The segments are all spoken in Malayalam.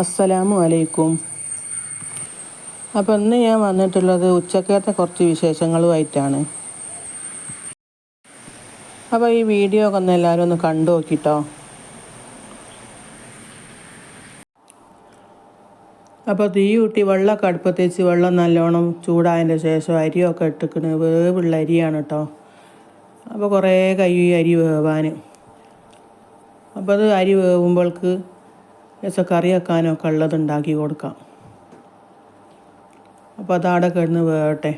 അസ്സലാമു അലൈക്കും. അപ്പോൾ ഇന്ന് ഞാൻ വന്നിട്ടുള്ളത് ഉച്ചക്കത്തെ കുറച്ച് വിശേഷങ്ങളുമായിട്ടാണ്. അപ്പോൾ ഈ വീഡിയോ ഒക്കെ ഒന്ന് എല്ലാവരും ഒന്ന് കണ്ടു നോക്കിട്ടോ. അപ്പോൾ തീ കൂട്ടി വെള്ളമൊക്കെ അടുപ്പത്ത് വെച്ച് വെള്ളം നല്ലോണം ചൂടായതിന്റെ ശേഷം അരിയൊക്കെ ഇട്ടിക്കണ് വേവുള്ള അരിയാണ് കേട്ടോ. അപ്പോൾ കുറേ കൈ അരി വേവാൻ. അപ്പോൾ അത് അരി വേവുമ്പോൾക്ക് രസം കറിയാക്കാനോ ഉള്ളത് ഉണ്ടാക്കി കൊടുക്കാം. അപ്പോൾ അതാടെ കിടന്ന് വേട്ടെ.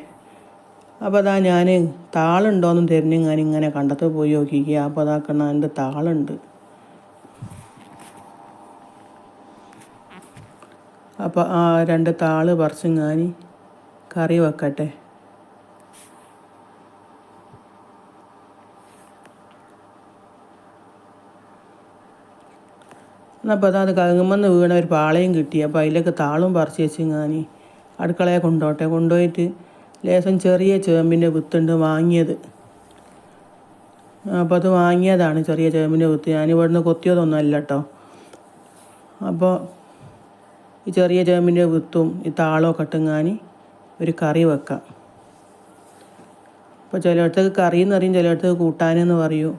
അപ്പോൾ അതാ ഞാൻ താളുണ്ടോയെന്ന് തിരിഞ്ഞ് ഞാൻ ഇങ്ങനെ കണ്ടത്ത് പോയി നോക്കിക്കുക അപ്പോൾ അതാ കണ്ണ എന്റെ താളുണ്ട്. അപ്പോൾ ആ രണ്ട് താൾ പറിച്ച് ഞാൻ കറി വെക്കട്ടെ. എന്നപ്പോൾ അത് കഴുകുമെന്ന് വീണ ഒരു പാളയും കിട്ടി. അപ്പോൾ അതിലേക്ക് താളും പറിച്ച് വെച്ച് ഞാൻ അടുക്കളയെ കൊണ്ടോട്ടെ. കൊണ്ടുപോയിട്ട് ലേശം ചെറിയ ചേമ്പിന്റെ വിത്തുണ്ട് വാങ്ങിയത്. അപ്പോൾ അത് വാങ്ങിയതാണ് ചെറിയ ചേമ്പിന്റെ വിത്ത്. ഞാൻ ഇവിടുന്ന് കൊത്തിയതൊന്നും അല്ല കേട്ടോ അപ്പോൾ ഈ ചെറിയ ചേമ്പിന്റെ വിത്തും ഈ താളമൊക്കെ ഇട്ടുങ്ങാൻ ഒരു കറി വെക്കാം. അപ്പോൾ ചിലയിടത്തേക്ക് കറി എന്ന് പറയും ചിലയിടത്തേക്ക് കൂട്ടാനെന്ന് പറയൂ.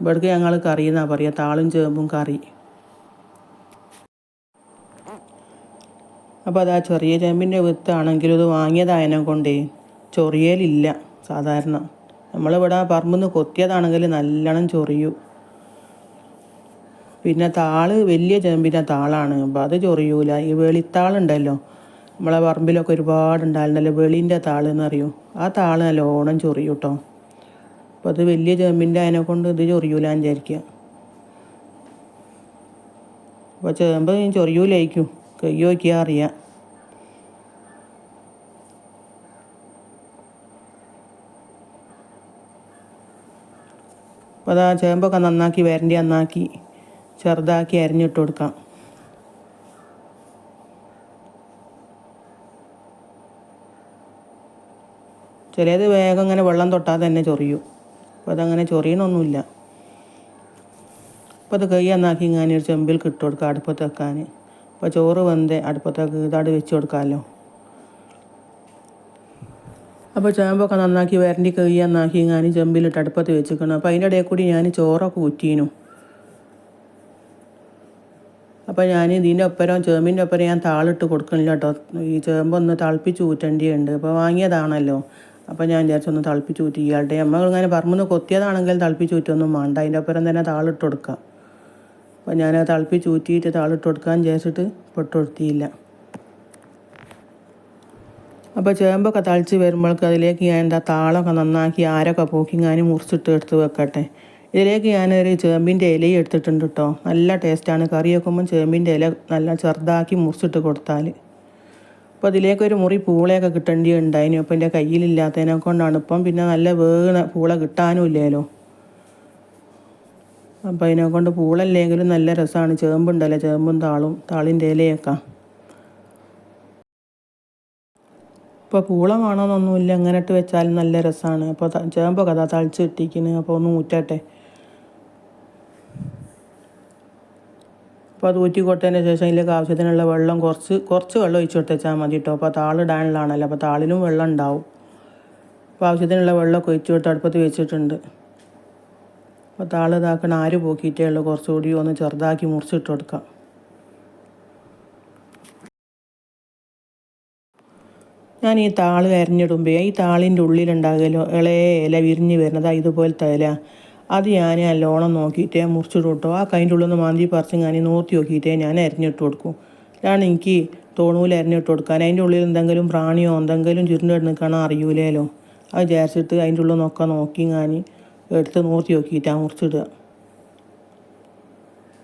ഇവിടേക്ക് ഞങ്ങൾ കറി എന്നാണ് പറയുക താളും ചേമ്പും കറി. അപ്പോൾ അത് ആ ചെറിയ ചേമ്പിന്റെ വിത്താണെങ്കിലും ഇത് വാങ്ങിയതായതിനെ കൊണ്ടേ. ചൊറിയലില്ല സാധാരണ. നമ്മളിവിടെ പറമ്പിൽ നിന്ന് കൊത്തിയതാണെങ്കിൽ നല്ലോണം ചൊറിയൂ. പിന്നെ താൾ വലിയ ചേമ്പിന്റെ താളാണ്. അപ്പോൾ അത് ചൊറിയൂല. ഈ വെളിത്താളുണ്ടല്ലോ. നമ്മളെ പറമ്പിലൊക്കെ ഒരുപാട് ഉണ്ടായിരുന്നല്ലോ. വെളിന്റെ താൾ എന്നറിയൂ ആ താൾ നല്ലോണം ചൊറിയൂ കേട്ടോ അപ്പോൾ അത് വലിയ ചേമ്പിന്റെ അതിനെ കൊണ്ട് ഇത് ചൊറിയൂല വിചാരിക്കുക അപ്പോൾ ചേമ്പ് ചൊറിയൂലായിരിക്കും. അറിയാം. അപ്പോൾ അതാ ചേമ്പൊക്കെ നന്നാക്കി വരണ്ടി നന്നാക്കി ചെറുതാക്കി അരിഞ്ഞിട്ട് കൊടുക്കാം. ചിലത് വേഗം ഇങ്ങനെ വെള്ളം തൊട്ടാൽ തന്നെ ചൊറിയും. അപ്പോൾ അതങ്ങനെ ചൊറിയണമൊന്നുമില്ല അപ്പോൾ അത് കൈ നന്നാക്കി ഇങ്ങനെ ഒരു ചെമ്പിൽ കിട്ടു കൊടുക്കുക അടുപ്പത്ത് വെക്കാൻ. അപ്പോൾ ചോറ് വെന്ത് അടുപ്പത്തേക്ക് ഇതാട് വെച്ച് കൊടുക്കാമല്ലോ അപ്പോൾ ചേമ്പൊക്കെ നന്നാക്കി വരണ്ടി കഴിയാൻ നാക്കി ഞാൻ ചെമ്പിലിട്ട് അടുപ്പത്ത് വെച്ചിരിക്കണം. അപ്പോൾ അതിന്റെ ഇടയിൽ കൂടി ഞാൻ ചോറൊക്കെ ഊറ്റീനു. അപ്പോൾ ഞാൻ ഇതിന്റെ ഒപ്പരം ചേമ്പിന്റെ ഒപ്പരം ഞാൻ താളിട്ട് കൊടുക്കണില്ല കേട്ടോ. ഈ ചേമ്പൊന്ന് തിളപ്പിച്ച് ഊറ്റേണ്ടിയുണ്ട് അപ്പോൾ വാങ്ങിയതാണല്ലോ. അപ്പോൾ ഞാൻ വിചാരിച്ചൊന്ന് തിളപ്പിച്ച് ഊറ്റി. ഇയാളുടെ അമ്മ ഇങ്ങനെ പറമ്പെന്ന് കൊത്തിയതാണെങ്കിൽ തിളപ്പിച്ച് ഊറ്റൊന്നും വേണ്ട. അതിന്റെ ഒപ്പരം തന്നെ താളിട്ട് കൊടുക്കാം. അപ്പോൾ ഞാൻ ആ തിളപ്പിച്ച് ഊറ്റിയിട്ട് താളിട്ട് കൊടുക്കാൻ വിചാരിച്ചിട്ട് പൊട്ടുകൊടുത്തിയില്ല അപ്പോൾ ചേമ്പൊക്കെ തളിച്ച് വരുമ്പോഴേക്ക് അതിലേക്ക് ഞാൻ എന്താ താളൊക്കെ നന്നാക്കി ആരൊക്കെ പോക്കി ഞാൻ മുറിച്ചിട്ട് എടുത്ത് വെക്കട്ടെ. ഇതിലേക്ക് ഞാനൊരു ചേമ്പിന്റെ ഇലയും എടുത്തിട്ടുണ്ട് കേട്ടോ. നല്ല ടേസ്റ്റാണ് കറി വെക്കുമ്പോൾ ചേമ്പിന്റെ ഇല നല്ല ചെറുതാക്കി മുറിച്ചിട്ട് കൊടുത്താൽ അപ്പോൾ അതിലേക്ക് ഒരു മുറി പൂളയൊക്കെ കിട്ടേണ്ടി ഉണ്ടായിരുന്നു അപ്പോൾ എന്റെ കയ്യിലില്ലാത്തതിനെ കൊണ്ടാണ്. ഇപ്പം പിന്നെ നല്ല വേഗം പൂള കിട്ടാനും ഇല്ലല്ലോ. അപ്പോൾ അതിനെ കൊണ്ട് പൂളല്ലെങ്കിലും നല്ല രസമാണ് ചേമ്പുണ്ടല്ലോ? ചേമ്പും താളും താളിന്റെ ഇലയൊക്കെ ഇപ്പോൾ പൂള വേണമെന്നൊന്നുമില്ല ഇട്ട് വെച്ചാലും നല്ല രസമാണ് അപ്പോൾ ചേമ്പൊക്കെ അതാ തളിച്ച് കിട്ടിക്കുന്നു അപ്പോൾ ഒന്ന് ഊറ്റട്ടെ. അപ്പോൾ അത് ഊറ്റി ശേഷം അതിലേക്ക് ആവശ്യത്തിനുള്ള വെള്ളം കുറച്ച് കുറച്ച് വെള്ളം ഒഴിച്ച് കൊടുത്തേച്ചാൽ മതി കേട്ടോ അപ്പോൾ താളിടാനുള്ളതാണല്ലോ അപ്പോൾ താളിനും വെള്ളം ഉണ്ടാവും. അപ്പോൾ ആവശ്യത്തിനുള്ള വെള്ളമൊക്കെ ഒഴിച്ച് കൊടുത്ത് അടുപ്പത്ത് വെച്ചിട്ടുണ്ട്. അപ്പോൾ താൾ ഇതാക്കണ ആര് പോക്കിയിട്ടേ ഉള്ളൂ. കുറച്ചുകൂടി ഒന്ന് ചെറുതാക്കി മുറിച്ചിട്ട് കൊടുക്കാം. ഞാൻ ഈ താൾ അരിഞ്ഞിടുമ്പോൾ ഈ താളിന്റെ ഉള്ളിലുണ്ടാകുമല്ലോ ഇളയ ഇല വിരിഞ്ഞ് വരുന്നത് ഇതുപോലത്തെ ഇല അത് ഞാൻ നല്ലോണം നോക്കിയിട്ടേ മുറിച്ചിട്ട് കൊടുത്തു. ആ കൈന്റെ ഉള്ളിൽ നിന്ന് മാന്തി പറിച്ച് ഞാൻ നോക്കി നോക്കിയിട്ടേ ഞാൻ അരിഞ്ഞിട്ട് കൊടുക്കും. അതാണ് എനിക്ക് തോണൂല അരിഞ്ഞിട്ട് കൊടുക്കാൻ. അതിന്റെ ഉള്ളിൽ എന്തെങ്കിലും പ്രാണിയോ എന്തെങ്കിലും ചുരുണ്ട് നിൽക്കണോ അറിയൂലേലോ? അത് വിചാരിച്ചിട്ട് അതിന്റെ ഉള്ളിൽ നിന്നൊക്കെ നോക്കി ഞാൻ എടുത്ത് നോക്കി ആ മുറിച്ചിടുക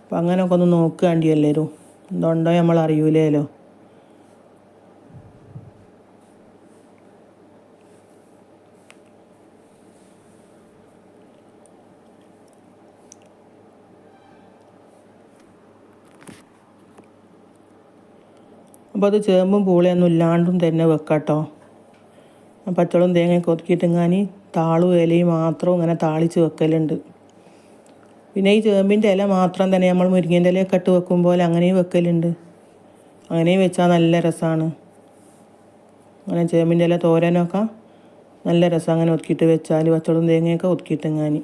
അപ്പം അങ്ങനെയൊക്കെ ഒന്ന് നോക്കുകയാണ്ടി എല്ലാവരും എന്തുണ്ടോ നമ്മൾ അറിയൂലേലോ? അപ്പോൾ അത് ചേമ്പും പൂളയൊന്നും ഇല്ലാണ്ടും തന്നെ വെക്കാട്ടോ. പച്ചളും തേങ്ങയൊക്കെ ഒതുക്കിയിട്ടെങ്ങാനി താളും ഇലയും മാത്രം ഇങ്ങനെ താളിച്ച് വെക്കലുണ്ട്. പിന്നെ ഈ ചേമ്പിന്റെ ഇല മാത്രം തന്നെ നമ്മൾ മുരിങ്ങേന്റെ ഇലയൊക്കെ ഇട്ട് വെക്കും പോലെ അങ്ങനെയും വെക്കലുണ്ട്. അങ്ങനെയും വെച്ചാൽ നല്ല രസമാണ്. അങ്ങനെ ചേമ്പിന്റെ ഇല തോരനൊക്കെ നല്ല രസം അങ്ങനെ ഒതുക്കിയിട്ട് വെച്ചാൽ വച്ചോളും തേങ്ങയൊക്കെ ഒതുക്കിയിട്ട് ഞാൻ.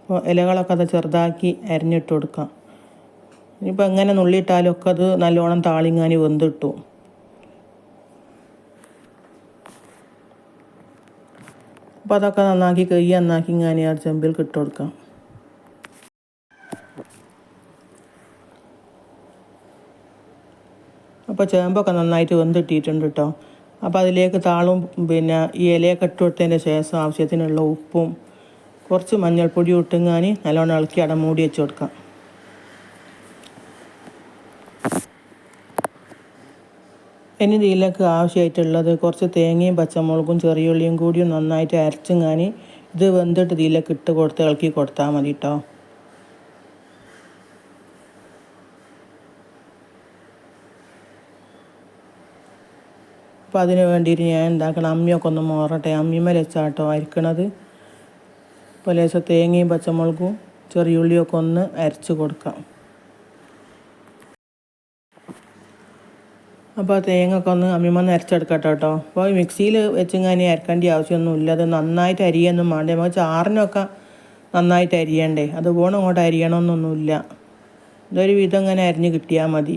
അപ്പോൾ ഇലകളൊക്കെ അത് ചെറുതാക്കി അരിഞ്ഞിട്ട് കൊടുക്കാം. ഇനിയിപ്പോൾ എങ്ങനെ നുള്ളിയിട്ടാലും ഒക്കെ അത് നല്ലോണം താളിങ്ങാനി വെന്തിട്ടു. അപ്പോൾ അതൊക്കെ നന്നാക്കി കൈ നന്നാക്കി ഇങ്ങനെ ആ ചെമ്പിൽ കിട്ടുകൊടുക്കാം അപ്പോൾ ചേമ്പൊക്കെ നന്നായിട്ട് വെന്തിട്ടിട്ടുണ്ട് കേട്ടോ അപ്പോൾ അതിലേക്ക് താളും പിന്നെ ഈ ഇലയൊക്കെ ഇട്ട് കൊടുത്തതിന്റെ ശേഷം ആവശ്യത്തിനുള്ള ഉപ്പും കുറച്ച് മഞ്ഞൾപ്പൊടി ഇട്ടുങ്ങാനി നല്ലോണം ഇളക്കി അടമൂടി വെച്ച് കൊടുക്കാം. ഇനി ഇതിലേക്ക് ആവശ്യമായിട്ടുള്ളത് കുറച്ച് തേങ്ങയും പച്ചമുളകും ചെറിയുള്ളിയും കൂടി നന്നായിട്ട് അരച്ചുങ്ങാനി ഇത് വെന്തിട്ട് ഇതിലേക്ക് ഇട്ട് കൊടുത്ത് ഇളക്കി കൊടുത്താൽ മതി കേട്ടോ അപ്പോൾ അതിന് വേണ്ടിയിട്ട് ഞാൻ എന്താക്കണം അമ്മിയൊക്കെ ഒന്ന് മോറട്ടെ. അമ്മിമേൽ വെച്ചാട്ടോ അരിക്കണത്. അപ്പോൾ ലേശം തേങ്ങയും പച്ചമുളകും ചെറിയുള്ളിയൊക്കെ ഒന്ന് അരച്ച് കൊടുക്കാം. അപ്പോൾ തേങ്ങ ഒക്കെ ഒന്ന് അമ്മിമന്ന് അരച്ചെടുക്കട്ടെ കേട്ടോ. അപ്പോൾ മിക്സിയിൽ വെച്ചിങ്ങനെ അരക്കേണ്ട ആവശ്യമൊന്നുമില്ല അത് നന്നായിട്ട് അരിയൊന്നും വേണ്ടേ നമുക്ക് ചാറിനൊക്കെ നന്നായിട്ട് അരിയണ്ടേ. അത് പോകണം അങ്ങോട്ട് അരിയണമെന്നൊന്നുമില്ല ഇതൊരു വിധം ഇങ്ങനെ അരിഞ്ഞ് കിട്ടിയാൽ മതി.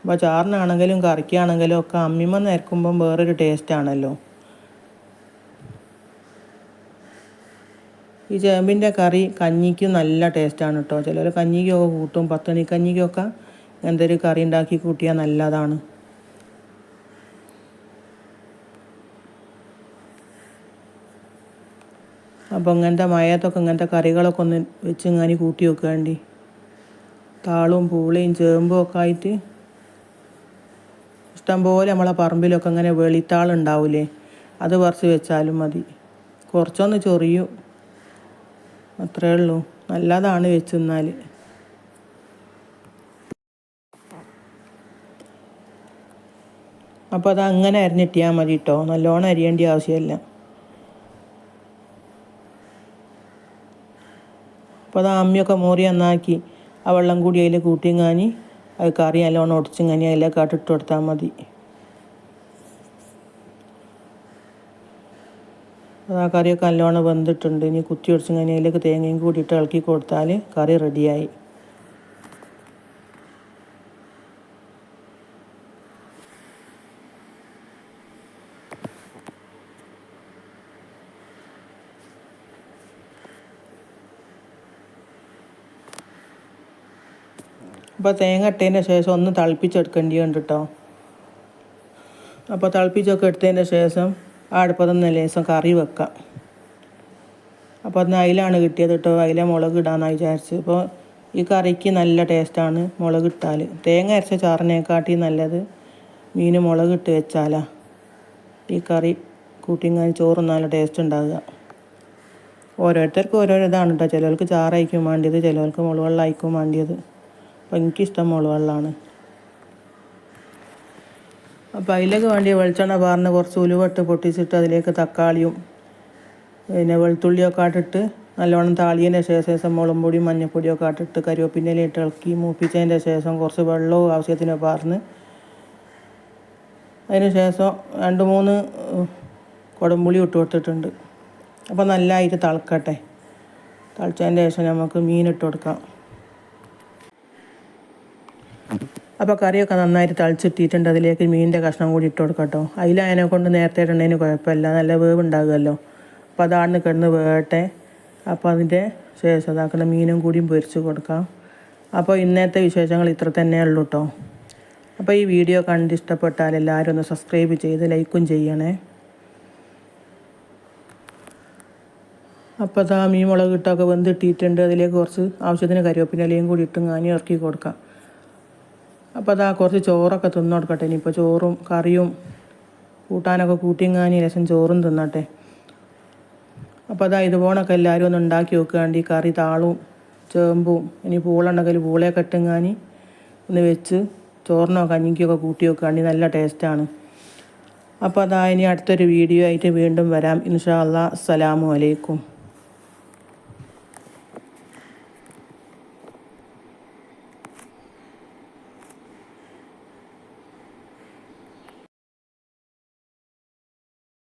അപ്പോൾ ചാറിനാണെങ്കിലും കറിക്കാണെങ്കിലും ഒക്കെ അമ്മിമന്ന് അരക്കുമ്പം വേറൊരു ടേസ്റ്റാണല്ലോ ഈ ചേമ്പിന്റെ കറി കഞ്ഞിക്ക് നല്ല ടേസ്റ്റാണ് കേട്ടോ ചിലർ കഞ്ഞിക്കൊക്കെ കൂട്ടും. പത്തണി കഞ്ഞിക്കൊക്കെ ഇങ്ങനത്തെ ഒരു കറി ഉണ്ടാക്കി കൂട്ടിയാൽ നല്ലതാണ്. അപ്പോൾ ഇങ്ങനത്തെ മയത്തൊക്കെ ഇങ്ങനത്തെ കറികളൊക്കെ ഒന്ന് വെച്ച് ഇങ്ങനെ കൂട്ടി വെക്കേണ്ടി താളും പൂളിയും ചേമ്പും ഒക്കെ ആയിട്ട് ഇഷ്ടംപോലെ നമ്മളെ പറമ്പിലൊക്കെ ഇങ്ങനെ വെളിത്താളുണ്ടാവില്ലേ അത് പറിച്ച് വെച്ചാലും മതി. കുറച്ചൊന്ന് ചൊറിയും. അത്രേ ഉള്ളൂ. നല്ലതാണ് വെച്ച് തിന്നാൽ അപ്പോൾ അത് അങ്ങനെ അരിഞ്ഞിട്ടിയാൽ മതി കേട്ടോ നല്ലോണം അരിയേണ്ട ആവശ്യമില്ല അപ്പോൾ അത് അമ്മിയൊക്കെ മോറി നന്നാക്കി ആ വെള്ളം കൂടി അതിൽ കൂട്ടിയും കൂട്ടിങ്ങാനി അത് കറി നല്ലോണം ഒടിച്ചും കാനി അതിലേക്കാട്ടിട്ട് കൊടുത്താൽ മതി. ആ കറിയൊക്കെ നല്ലോണം വെന്തിട്ടുണ്ട്. ഇനി കുത്തി ഒടിച്ചും കഴിഞ്ഞതിലേക്ക് തേങ്ങയും കൂടിയിട്ട് ഇളക്കി കൊടുത്താൽ കറി റെഡിയായി. അപ്പോൾ തേങ്ങ ഇട്ടതിന് ശേഷം ഒന്ന് തിളപ്പിച്ചെടുക്കേണ്ടി ഉണ്ട് കേട്ടോ അപ്പോൾ തിളപ്പിച്ചൊക്കെ എടുത്തതിന് ശേഷം അടുപ്പത്തൊന്ന് ലേശം കറി വെക്കാം. അപ്പോൾ അതിന് അയിലാണ് കിട്ടിയത് കേട്ടോ അയില മുളക് ഇടാമെന്നാണ് വിചാരിച്ചത് അപ്പോൾ ഈ കറിക്ക് നല്ല ടേസ്റ്റാണ് മുളക് ഇട്ടാൽ തേങ്ങ അരച്ച ചാറിനെക്കാട്ടി നല്ലത് മീൻ മുളക് ഇട്ട് വെച്ചാലാ ഈ കറി കൂട്ടിങ്ങാൻ ചോറ് നല്ല ടേസ്റ്റ് ഉണ്ടാവുക. ഓരോരുത്തർക്കും ഓരോരോ ഇതാണ് കേട്ടോ ചിലർക്ക് ചാറായിരിക്കും വേണ്ടിയത് ചിലർക്ക് മുളക് വേണ്ടിയത്. അപ്പോൾ എനിക്കിഷ്ടം മുളക് അപ്പോൾ അതിലേക്ക് വേണ്ടി വെളിച്ചെണ്ണ പാർന്ന് കുറച്ച് ഉലുവട്ട് പൊട്ടിച്ചിട്ട് അതിലേക്ക് തക്കാളിയും പിന്നെ വെളുത്തുള്ളിയൊക്കെ ആട്ടിട്ട് നല്ലവണ്ണം താളിയതിന്റെ ശേഷം മുളകും പൊടിയും മഞ്ഞൾപ്പൊടിയൊക്കെ ആട്ടിട്ട് കരുവേപ്പിന്റെ ഇട്ട് ഇളക്കി മൂപ്പിച്ചതിന്റെ ശേഷം കുറച്ച് വെള്ളവും ആവശ്യത്തിന് പാർന്ന് അതിന് ശേഷം രണ്ട് മൂന്ന് കുടംപുളി ഇട്ട് കൊടുത്തിട്ടുണ്ട്. അപ്പോൾ നല്ലതായിട്ട് തിളക്കട്ടെ. തിളച്ചതിന്റെ ശേഷം നമുക്ക് മീൻ ഇട്ട് കൊടുക്കാം. അപ്പോൾ കറിയൊക്കെ നന്നായിട്ട് തളിച്ചിട്ടിട്ടുണ്ട്. അതിലേക്ക് മീനിന്റെ കഷ്ണം കൂടി ഇട്ട് കൊടുക്കാം കേട്ടോ. അതിനെ കൊണ്ട് നേരത്തെ ഇടണതിന് കുഴപ്പമില്ല. നല്ല വേവ് ഉണ്ടാകുമല്ലോ അപ്പോൾ അതാണ് കിടന്ന് വേട്ടെ അപ്പോൾ അതിന്റെ ശേഷം അതാക്കുന്ന മീനും കൂടിയും പൊരിച്ച് കൊടുക്കാം. അപ്പോൾ ഇന്നത്തെ വിശേഷങ്ങൾ ഇത്ര തന്നെ ഉള്ളൂ കേട്ടോ. അപ്പോൾ ഈ വീഡിയോ കണ്ട് ഇഷ്ടപ്പെട്ടാൽ എല്ലാവരും ഒന്ന് സബ്സ്ക്രൈബ് ചെയ്ത് ലൈക്കും ചെയ്യണേ. അപ്പോൾ അതാ മീൻ മുളക് ഇട്ടൊക്കെ വെന്തിട്ടിട്ടുണ്ട്. അതിലേക്ക് കുറച്ച് ആവശ്യത്തിന് കരിവേപ്പിന്റെ കൂടി ഇട്ടും കാനി ഇറക്കി കൊടുക്കാം. അപ്പോൾ അതാ കുറച്ച് ചോറൊക്കെ തിന്നു കൊടുക്കട്ടെ. ഇനിയിപ്പോൾ ചോറും കറിയും കൂട്ടാനൊക്കെ കൂട്ടിങ്ങാനി രസം ചോറും തിന്നട്ടെ. അപ്പോൾ അതാ ഇതുപോണൊക്കെ എല്ലാവരും ഒന്ന് ഉണ്ടാക്കി വെക്കുകയാണ്ട് ഈ കറി താളും ചേമ്പും ഇനി പൂളുണ്ടെങ്കിൽ പൂളയൊക്കെ ഇട്ടുങ്ങാനി ഒന്ന് വെച്ച് ചോറിനോ കഞ്ഞിക്കൊക്കെ കൂട്ടി വെക്കുകയാണെങ്കിൽ നല്ല ടേസ്റ്റാണ് അപ്പോൾ അതാ ഇനി അടുത്തൊരു വീഡിയോ ആയിട്ട് വീണ്ടും വരാം. ഇൻഷാ അല്ലാ അസ്സലാമു അലൈക്കും.